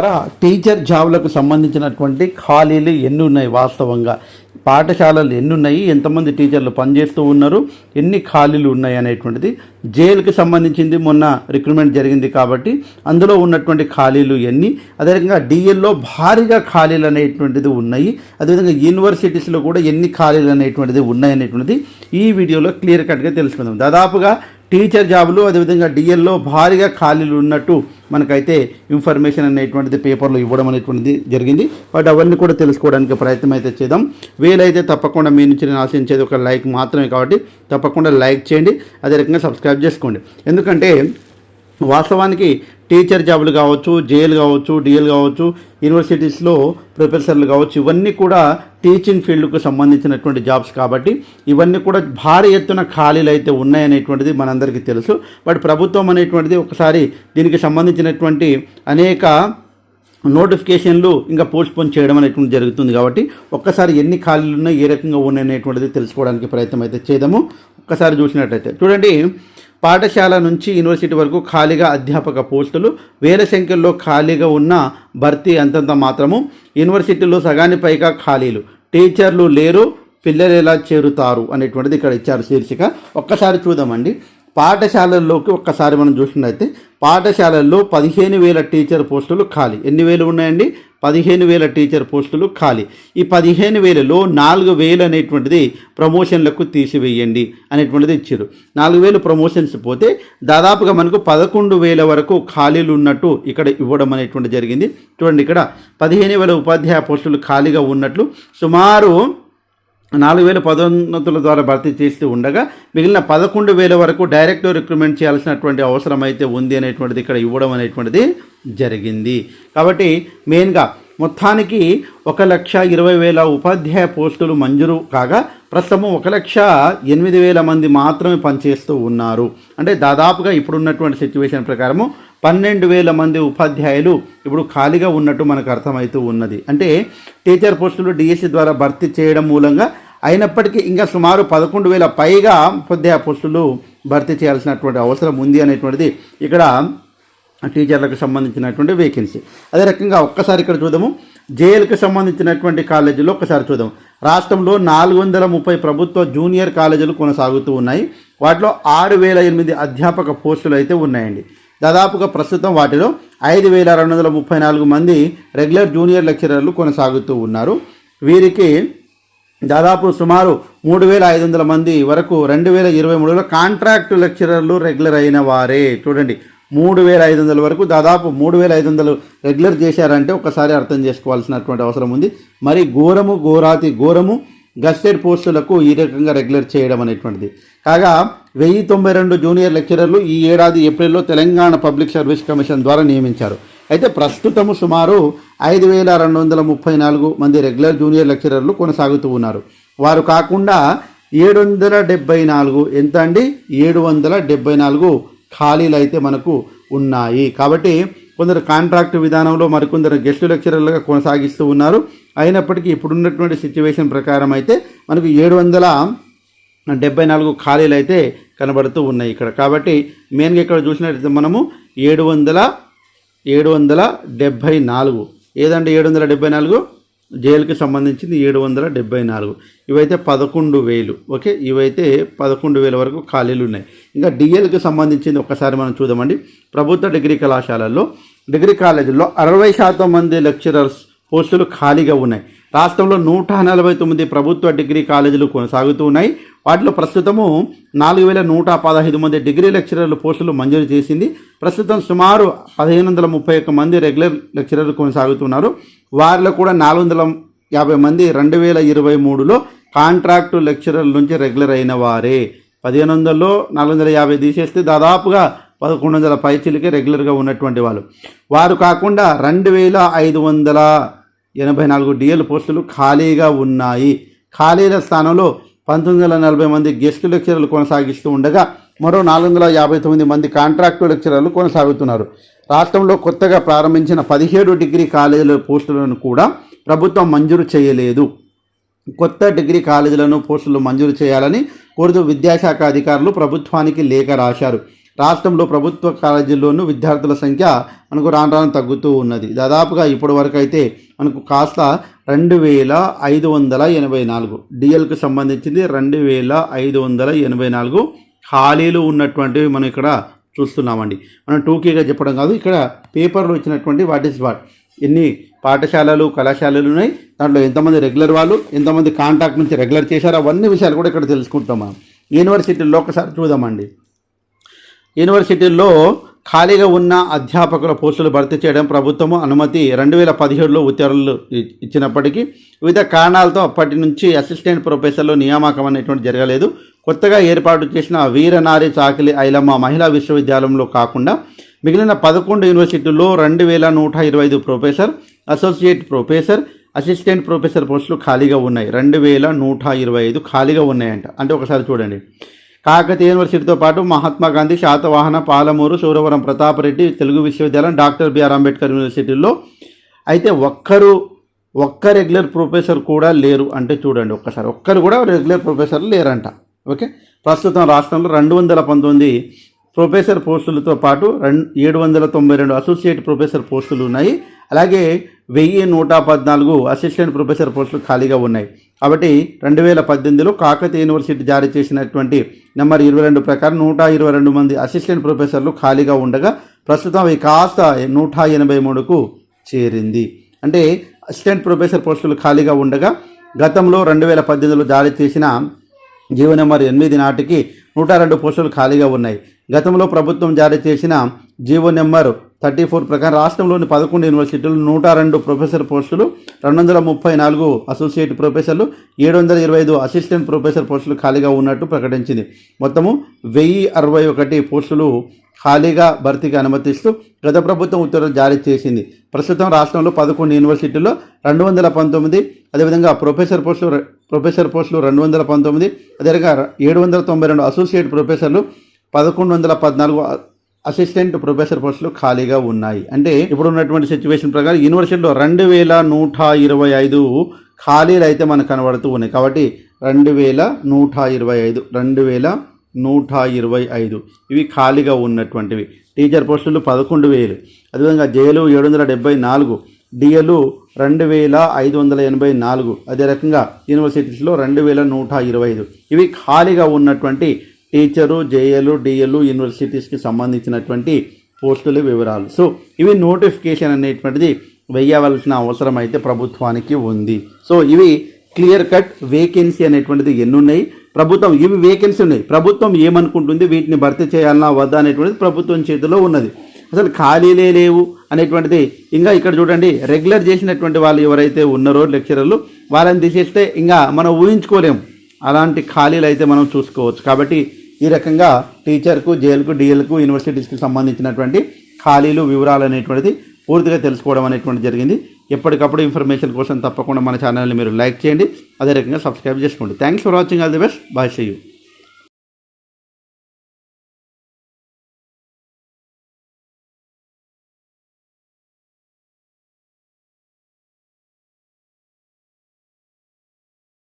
మిత్రులారా టీచర్ జాబ్లకు సంబంధించినటువంటి ఖాళీలు ఎన్ని ఉన్నాయి వాస్తవంగా. పాఠశాలలు ఎన్ని ఉన్నాయి ఎంతమంది టీచర్లు పనిచేస్తూ ఉన్నారు ఎన్ని ఖాళీలు ఉన్నాయి అనేటువంటిది జైలుకి సంబంధించింది మొన్న రిక్రూట్మెంట్ జరిగింది కాబట్టి అందులో ఉన్నటువంటి ఖాళీలు ఎన్ని అదేవిధంగా డిఎల్లో భారీగా ఖాళీలు అనేటువంటిది ఉన్నాయి అదేవిధంగా యూనివర్సిటీస్లో కూడా ఎన్ని ఖాళీలు అనేటువంటిది ఉన్నాయి అనేటువంటిది ఈ వీడియోలో క్లియర్ కట్గా తెలుసుకుందాం. దాదాపుగా టీచర్ జాబులు అదేవిధంగా డిఎల్లో భారీగా ఖాళీలు ఉన్నట్టు మనకైతే ఇన్ఫర్మేషన్ అనేటువంటిది పేపర్లో ఇవ్వడం అనేటువంటిది జరిగింది. బట్ అవన్నీ కూడా తెలుసుకోవడానికి ప్రయత్నం అయితే చేద్దాం. వీలైతే తప్పకుండా మీ నుంచి నేను ఆశించేది ఒక లైక్ మాత్రమే కాబట్టి తప్పకుండా లైక్ చేయండి. అదే రకంగా సబ్స్క్రైబ్ చేసుకోండి. ఎందుకంటే వాస్తవానికి టీచర్ జాబులు కావచ్చు జేఎల్ కావచ్చు డిఎల్ కావచ్చు యూనివర్సిటీస్లో ప్రొఫెసర్లు కావచ్చు ఇవన్నీ కూడా టీచింగ్ ఫీల్డ్కు సంబంధించినటువంటి జాబ్స్ కాబట్టి ఇవన్నీ కూడా భారీ ఎత్తున ఖాళీలు అయితే ఉన్నాయనేటువంటిది మనందరికీ తెలుసు. బట్ ప్రభుత్వం అనేటువంటిది ఒకసారి దీనికి సంబంధించినటువంటి అనేక నోటిఫికేషన్లు ఇంకా పోస్ట్పోన్ చేయడం అనేటువంటి జరుగుతుంది కాబట్టి ఒక్కసారి ఎన్ని ఖాళీలు ఉన్నాయి ఏ రకంగా ఉన్నాయి అనేటువంటిది తెలుసుకోవడానికి ప్రయత్నం అయితే చేద్దాము. ఒక్కసారి చూసినట్టయితే చూడండి పాఠశాల నుంచి యూనివర్సిటీ వరకు ఖాళీగా అధ్యాపక పోస్టులు వేల సంఖ్యలో ఖాళీగా ఉన్న భర్తీ అంతంత మాత్రము యూనివర్సిటీలో సగాని పైగా ఖాళీలు. టీచర్లు లేరు పిల్లలు ఎలా చేరుతారు అనేటువంటిది ఇక్కడ ఇచ్చారు శీర్షిక. ఒక్కసారి చూద్దామండి. పాఠశాలల్లోకి ఒక్కసారి మనం చూసినట్లయితే పాఠశాలల్లో పదిహేను వేల టీచర్ పోస్టులు ఖాళీ. ఎన్ని వేలు ఉన్నాయండి? పదిహేను వేల టీచర్ పోస్టులు ఖాళీ. ఈ పదిహేను వేలలో నాలుగు వేలు అనేటువంటిది ప్రమోషన్లకు తీసివేయండి అనేటువంటిది ఇచ్చారు. నాలుగు వేలు ప్రమోషన్స్ పోతే దాదాపుగా మనకు పదకొండు వేల వరకు ఖాళీలు ఉన్నట్టు ఇక్కడ ఇవ్వడం అనేటువంటి జరిగింది. చూడండి ఇక్కడ పదిహేను వేల ఉపాధ్యాయ పోస్టులు ఖాళీగా ఉన్నట్లు సుమారు నాలుగు వేల పదోన్నతుల ద్వారా భర్తీ చేస్తూ ఉండగా మిగిలిన పదకొండు వేల వరకు డైరెక్ట్ రిక్రూట్మెంట్ చేయాల్సినటువంటి అవసరం అయితే ఉంది అనేటువంటిది ఇక్కడ ఇవ్వడం అనేటువంటిది జరిగింది. కాబట్టి మెయిన్గా మొత్తానికి ఒక లక్ష ఇరవై వేల ఉపాధ్యాయ పోస్టులు మంజూరు కాగా ప్రస్తుతం ఒక లక్ష ఎనిమిది వేల మంది మాత్రమే పనిచేస్తూ ఉన్నారు. అంటే దాదాపుగా ఇప్పుడున్నటువంటి సిచ్యువేషన్ ప్రకారము పన్నెండు వేల మంది ఉపాధ్యాయులు ఇప్పుడు ఖాళీగా ఉన్నట్టు మనకు అర్థమవుతూ ఉన్నది. అంటే టీచర్ పోస్టులు డిఎస్సి ద్వారా భర్తీ చేయడం మూలంగా అయినప్పటికీ ఇంకా సుమారు పదకొండు వేల పైగా ఉపాధ్యాయ పోస్టులు భర్తీ చేయాల్సినటువంటి అవసరం ఉంది అనేటువంటిది ఇక్కడ టీచర్లకు సంబంధించినటువంటి వేకెన్సీ అదే రకంగా ఒక్కసారి ఇక్కడ చూద్దాము. జేఎల్కి సంబంధించినటువంటి కాలేజీలో ఒకసారి చూద్దాం రాష్ట్రంలో నాలుగు వందల ముప్పై ప్రభుత్వ జూనియర్ కాలేజీలు కొనసాగుతూ ఉన్నాయి. వాటిలో ఆరు వేల ఎనిమిది అధ్యాపక పోస్టులు అయితే ఉన్నాయండి. దాదాపుగా ప్రస్తుతం వాటిలో ఐదు వేల రెండు వందల ముప్పై నాలుగు మంది రెగ్యులర్ జూనియర్ లెక్చరర్లు కొనసాగుతూ ఉన్నారు. వీరికి దాదాపు సుమారు మూడు వేల ఐదు వందల మంది వరకు రెండు వేల ఇరవై మూడులో కాంట్రాక్ట్ లెక్చరర్లు రెగ్యులర్ అయిన వారే. చూడండి. మూడు వేల ఐదు వందల వరకు దాదాపు మూడు వేల ఐదు వందలు రెగ్యులర్ చేశారంటే ఒకసారి అర్థం చేసుకోవాల్సినటువంటి అవసరం ఉంది. మరి ఘోరము ఘోరాతి ఘోరము గస్టెడ్ పోస్టులకు ఈ రకంగా రెగ్యులర్ చేయడం అనేటువంటిది. కాగా వెయ్యి తొంభై రెండు జూనియర్ లెక్చరర్లు ఈ ఏడాది ఏప్రిల్లో తెలంగాణ పబ్లిక్ సర్వీస్ కమిషన్ ద్వారా నియమించారు. అయితే ప్రస్తుతము సుమారు ఐదు వేల రెండు వందల ముప్పై నాలుగు మంది రెగ్యులర్ జూనియర్ లెక్చరర్లు కొనసాగుతూ ఉన్నారు. వారు కాకుండా ఏడు వందల డెబ్బై నాలుగు ఎంత అండి? ఏడు వందల డెబ్బై నాలుగు ఖాళీలు అయితే మనకు ఉన్నాయి. కాబట్టి కొందరు కాంట్రాక్ట్ విధానంలో మరికొందరు గెస్ట్ లెక్చరర్లుగా కొనసాగిస్తూ ఉన్నారు. అయినప్పటికీ ఇప్పుడున్నటువంటి సిచ్యువేషన్ ప్రకారం అయితే మనకు ఏడు వందల డెబ్బై నాలుగు ఖాళీలు అయితే కనబడుతూ ఉన్నాయి ఇక్కడ. కాబట్టి మెయిన్గా ఇక్కడ చూసినట్లయితే మనము ఏడు వందల ఏడు వందల డెబ్భై నాలుగు ఏదంటే ఏడు వందల డెబ్భై నాలుగు జైలుకి సంబంధించింది ఏడు వందల డెబ్బై నాలుగు. ఇవైతే పదకొండు వేలు. ఓకే? ఇవైతే పదకొండు వేల వరకు ఖాళీలు ఉన్నాయి. ఇంకా డిఎల్కి సంబంధించింది ఒకసారి మనం చూద్దామండి. ప్రభుత్వ డిగ్రీ కళాశాలల్లో డిగ్రీ కాలేజీల్లో అరవై శాతం మంది లెక్చరర్స్ పోస్టులు ఖాళీగా ఉన్నాయి. రాష్ట్రంలో నూట నలభై తొమ్మిది ప్రభుత్వ డిగ్రీ కాలేజీలు కొనసాగుతూ ఉన్నాయి. వాటిలో ప్రస్తుతము నాలుగు వేల నూట పదహైదు మంది డిగ్రీ లెక్చరర్ల పోస్టులు మంజూరు చేసింది. ప్రస్తుతం సుమారు పదిహేను వందల ముప్పై ఒక్క మంది రెగ్యులర్ లెక్చరర్లు కొనసాగుతున్నారు. వారిలో కూడా నాలుగు వందల యాభై మంది రెండు వేల ఇరవై మూడులో కాంట్రాక్టు లెక్చరర్ల నుంచి రెగ్యులర్ అయిన వారే. పదిహేను వందల్లో నాలుగు వందల యాభై తీసేస్తే దాదాపుగా పదకొండు వందల పైచీలకే రెగ్యులర్గా ఉన్నటువంటి వాళ్ళు. వారు కాకుండా రెండు వేల ఐదు వందల ఎనభై నాలుగు డిఎల్ పోస్టులు ఖాళీగా ఉన్నాయి. ఖాళీల స్థానంలో పంతొమ్మిది వందల నలభై మంది గెస్ట్ లెక్చరర్లు కొనసాగిస్తూ ఉండగా మరో నాలుగు వందల యాభై తొమ్మిది మంది కాంట్రాక్టు లెక్చరర్లు కొనసాగుతున్నారు. రాష్ట్రంలో కొత్తగా ప్రారంభించిన పదిహేడు డిగ్రీ కాలేజీల పోస్టులను కూడా ప్రభుత్వం మంజూరు చేయలేదు. కొత్త డిగ్రీ కాలేజీలను పోస్టులు మంజూరు చేయాలని కోరుతూ విద్యాశాఖ అధికారులు ప్రభుత్వానికి లేఖ రాశారు. రాష్ట్రంలో ప్రభుత్వ కాలేజీల్లోనూ విద్యార్థుల సంఖ్య మనకు రాను రాను తగ్గుతూ ఉన్నది. దాదాపుగా ఇప్పటి వరకు అయితే మనకు కాస్త రెండు వేల ఐదు వందల ఎనభై నాలుగు డిఎల్కి సంబంధించింది రెండు వేల ఐదు వందల ఎనభై నాలుగు ఖాళీలు ఉన్నటువంటివి మనం ఇక్కడ చూస్తున్నామండి. మనం టూకీగా చెప్పడం కాదు ఇక్కడ పేపర్లో ఇచ్చినటువంటి వాట్ ఇస్ వాట్? ఎన్ని పాఠశాలలు కళాశాలలు ఉన్నాయి దాంట్లో ఎంతమంది రెగ్యులర్ వాళ్ళు ఎంతమంది కాంటాక్ట్ నుంచి రెగ్యులర్ చేశారు అవన్నీ విషయాలు కూడా ఇక్కడ తెలుసుకుంటాం మనం. యూనివర్సిటీల్లో ఒకసారి చూద్దామండి. యూనివర్సిటీల్లో ఖాళీగా ఉన్న అధ్యాపకుల పోస్టులు భర్తీ చేయడం ప్రభుత్వము అనుమతి రెండు వేల పదిహేడులో ఉత్తర్వులు ఇచ్చినప్పటికీ వివిధ కారణాలతో అప్పటి నుంచి అసిస్టెంట్ ప్రొఫెసర్లు నియామకం అనేటువంటి జరగలేదు. కొత్తగా ఏర్పాటు చేసిన వీరనారి చాకిలి ఐలమ్మ మహిళా విశ్వవిద్యాలయంలో కాకుండా మిగిలిన పదకొండు యూనివర్సిటీల్లో రెండు వేల నూట ఇరవై ఐదు professor associate professor assistant professor పోస్టులు ఖాళీగా ఉన్నాయి. రెండు వేల నూట ఇరవై ఐదు ఖాళీగా ఉన్నాయంట. అంటే ఒకసారి చూడండి. కాకతీయ యూనివర్సిటీతో పాటు మహాత్మా గాంధీ శాతవాహన పాలమూరు సూరవరం ప్రతాపరెడ్డి తెలుగు విశ్వవిద్యాలయం డాక్టర్ బిఆర్ అంబేద్కర్ యూనివర్సిటీల్లో. అయితే ఒక్కరు ఒక్క రెగ్యులర్ ప్రొఫెసర్ కూడా లేరు అంటే చూడండి ఒక్కసారి. ఒక్కరు కూడా రెగ్యులర్ ప్రొఫెసర్ లేరంట. ఓకే? ప్రస్తుతం రాష్ట్రంలో రెండు వందల పంతొమ్మిది ప్రొఫెసర్ పోస్టులతో పాటు రెండు ఏడు వందల తొంభై రెండు అసోసియేట్ ప్రొఫెసర్ పోస్టులు ఉన్నాయి. అలాగే వెయ్యి నూట పద్నాలుగు అసిస్టెంట్ ప్రొఫెసర్ పోస్టులు ఖాళీగా ఉన్నాయి. కాబట్టి రెండు వేల పద్దెనిమిదిలో కాకతీయ యూనివర్సిటీ జారీ చేసినటువంటి నెంబర్ ఇరవై రెండు ప్రకారం నూట ఇరవై రెండు మంది అసిస్టెంట్ ప్రొఫెసర్లు ఖాళీగా ఉండగా ప్రస్తుతం అవి కాస్త నూట ఎనభై మూడుకు చేరింది. అంటే అసిస్టెంట్ ప్రొఫెసర్ పోస్టులు ఖాళీగా ఉండగా గతంలో రెండు వేల పద్దెనిమిదిలో జారీ చేసిన జీవో నెంబర్ ఎనిమిది నాటికి నూట రెండు పోస్టులు ఖాళీగా ఉన్నాయి. గతంలో ప్రభుత్వం జారీ చేసిన జీవో నెంబర్ థర్టీ ఫోర్ ప్రకారం రాష్ట్రంలోని పదకొండు యూనివర్సిటీలు నూట రెండు ప్రొఫెసర్ పోస్టులు రెండు వందల ముప్పై నాలుగు అసోసియేట్ ప్రొఫెసర్లు ఏడు వందల ఇరవై ఐదు అసిస్టెంట్ ప్రొఫెసర్ పోస్టులు ఖాళీగా ఉన్నట్టు ప్రకటించింది. మొత్తము వెయ్యి అరవై ఒకటి పోస్టులు ఖాళీగా భర్తీకి అనుమతిస్తూ గత ప్రభుత్వం ఉత్తర్వులు జారీ చేసింది. ప్రస్తుతం రాష్ట్రంలో పదకొండు యూనివర్సిటీల్లో రెండు వందల పంతొమ్మిది అదేవిధంగా ప్రొఫెసర్ పోస్టులు ప్రొఫెసర్ పోస్టులు రెండు వందల పంతొమ్మిది అదేవిధంగా ఏడు వందల తొంభై రెండు అసోసియేట్ ప్రొఫెసర్లు పదకొండు వందల పద్నాలుగు అసిస్టెంట్ ప్రొఫెసర్ పోస్టులు ఖాళీగా ఉన్నాయి. అంటే ఇప్పుడు ఉన్నటువంటి సిచ్యువేషన్ ప్రకారం యూనివర్సిటీలో రెండు వేల నూట ఇరవై ఐదు ఖాళీలు అయితే మనకు కనబడుతూ ఉన్నాయి. కాబట్టి రెండు వేల నూట ఇరవై ఐదు రెండు వేల నూట ఇరవై ఐదు ఇవి ఖాళీగా ఉన్నటువంటివి. టీచర్ పోస్టులు పదకొండు వేలు. అదేవిధంగా జేలు ఏడు వందల డెబ్బై నాలుగు డిఎలు రెండు వేల ఐదు వందల ఎనభై నాలుగు. అదే రకంగా యూనివర్సిటీస్లో రెండు వేల నూట ఇరవై ఐదు. ఇవి ఖాళీగా ఉన్నటువంటి టీచరు జేఏలు డిఎలు యూనివర్సిటీస్కి సంబంధించినటువంటి పోస్టుల వివరాలు. సో ఇవి నోటిఫికేషన్ అనేటువంటిది వేయవలసిన అవసరం అయితే ప్రభుత్వానికి ఉంది. సో ఇవి క్లియర్ కట్ వేకెన్సీ అనేటువంటిది ఎన్నున్నాయి. ప్రభుత్వం ఇవి వేకెన్సీ ఉన్నాయి. ప్రభుత్వం ఏమనుకుంటుంది? వీటిని భర్తీ చేయాలన్నా వద్దా అనేటువంటిది ప్రభుత్వం చేతిలో ఉన్నది. అసలు ఖాళీలే లేవు అనేటువంటిది ఇంకా ఇక్కడ చూడండి రెగ్యులర్ చేసినటువంటి వాళ్ళు ఎవరైతే ఉన్నారో లెక్చరర్లు వాళ్ళని తీసేస్తే ఇంకా మనం ఊహించుకోలేము అలాంటి ఖాళీలు అయితే మనం చూసుకోవచ్చు. కాబట్టి ఈ రకంగా టీచర్కు జేఎల్కు డిఎల్కు యూనివర్సిటీస్కి సంబంధించినటువంటి ఖాళీలు వివరాలు అనేటువంటిది పూర్తిగా తెలుసుకోవడం అనేటువంటి జరిగింది. ఎప్పటికప్పుడు ఇన్ఫర్మేషన్ కోసం తప్పకుండా మన ఛానల్ని మీరు లైక్ చేయండి. అదే రకంగా సబ్స్క్రైబ్ చేసుకోండి. Thanks for watching all the best bye see you